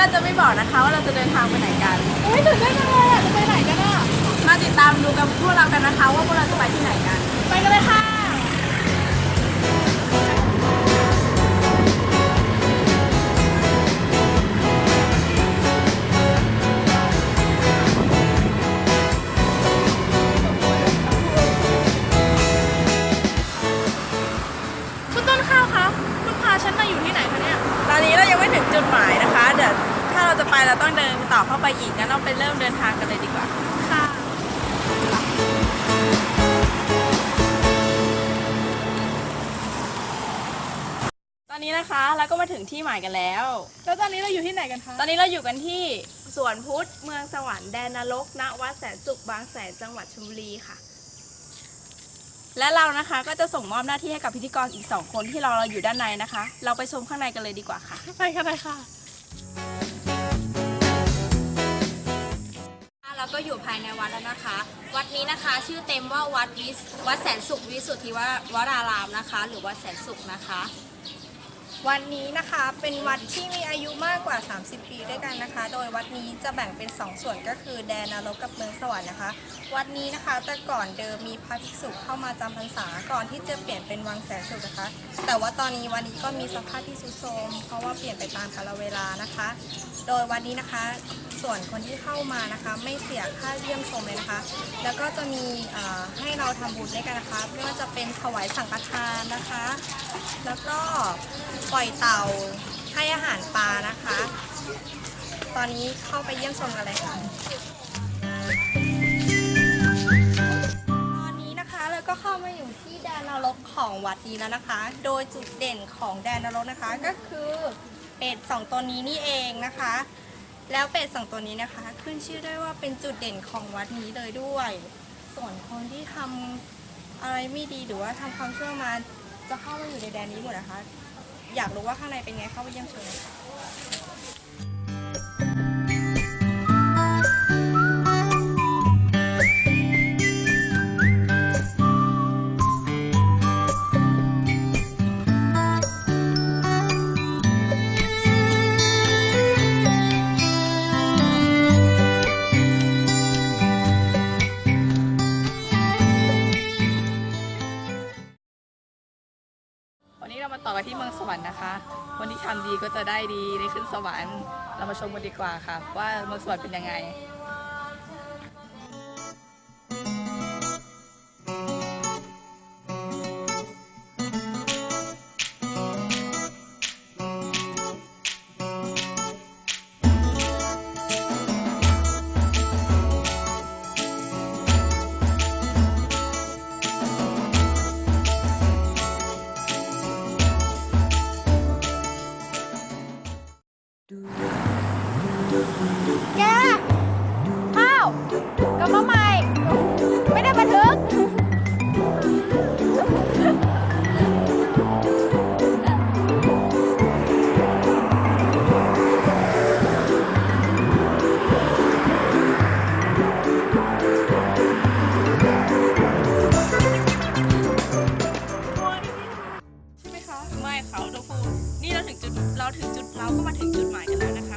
เราจะไม่บอกนะคะว่าเราจะเดินทางไปไหนกัน เฮ้ยตื่นเต้นจังเลยอะจะไปไหนกันอะมาติดตามดูกับพวกเรากันนะคะ ว่าพวกเราจะไปที่ไหนกัน ไปกันเลยค่ะคุณต้นข้าวคะคุณพาฉันมาอยู่ที่ไหนคะเนี่ย ตอนนี้เรายังไม่ถึงจุดหมายนะคะ เดี๋ยวถ้า เราจะไปเราต้องเดินต่อเข้าไปอีกงั้นเราไปเริ่มเดินทางกันเลยดีกว่า ค่ะ ตอนนี้นะคะเราก็มาถึงที่หมายกันแล้ว แล้วตอนนี้เราอยู่ที่ไหนกันคะ ตอนนี้เราอยู่กันที่สวนพุทธเมืองสวรรค์แดนนรกณวัดแสนสุขบางแสนจังหวัดชลบุรีค่ะ และเรานะคะก็จะส่งมอบหน้าที่ให้กับพิธีกรอีกสองคนที่รอเราอยู่ด้านในนะคะ เราไปชมข้างในกันเลยดีกว่าค่ะ ไปกันเลยค่ะ เราก็อยู่ภายในวัดแล้วนะคะ วัดนี้นะคะชื่อเต็มว่าวัดวิสวัดแสนสุขวิสุทธิววรารามนะคะ หรือวัดแสนสุขนะคะ วันนี้นะคะเป็นวัดที่มีอายุมากกว่า 30 ปีด้วยกันนะคะ โดยวัดนี้จะแบ่งเป็น 2 ส่วนก็คือแดนนรกกับเมืองสวรรค์นะคะ วัดนี้นะคะแต่ก่อนเดิมมีพระภิกษุเข้ามาจำพรรษาก่อนที่จะเปลี่ยนเป็นวังแสนสุขนะคะ แต่ว่าตอนนี้วันนี้ก็มีสภาพที่ทรุดโทรมเพราะว่าเปลี่ยนไปตามกาลเวลานะคะ โดยวันนี้นะคะ ส่วนคนที่เข้ามานะคะไม่เสียค่าเยี่ยมชมเลยนะคะ แล้วก็จะมีให้เราทำบุญด้วยกันนะคะไม่ว่าจะเป็นถวายสังฆทานนะคะ แล้วก็ปล่อยเต่าให้อาหารปลานะคะ ตอนนี้เข้าไปเยี่ยมชมกันเลยค่ะตอนนี้นะคะเราก็เข้ามาอยู่ที่แดนนรกของวัดนี้แล้วนะคะ โดยจุดเด่นของแดนนรกนะคะก็คือเป็ดสองตัวนี้นี่เองนะคะ แล้วเป็ดสองตัวนี้นะคะ ขึ้นชื่อได้ว่าเป็นจุดเด่นของวัดนี้เลยด้วย ส่วนคนที่ทำอะไรไม่ดีหรือว่าทำความชั่วมาจะเข้ามาอยู่ในแดนนี้หมดนะคะ อยากรู้ว่าข้างในเป็นไงเข้าไปเยี่ยมชมเลยค่ะ มาต่อกันที่เมืองสวรรค์นะคะ คนที่ทำดีก็จะได้ดีได้ขึ้นสวรรค์ เรามาชมกันดีกว่าค่ะ ว่าเมืองสวรรค์เป็นยังไง ก็มาถึงจุดหมายกันแล้วนะคะ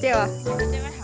เจ๋วเจ๊ว่า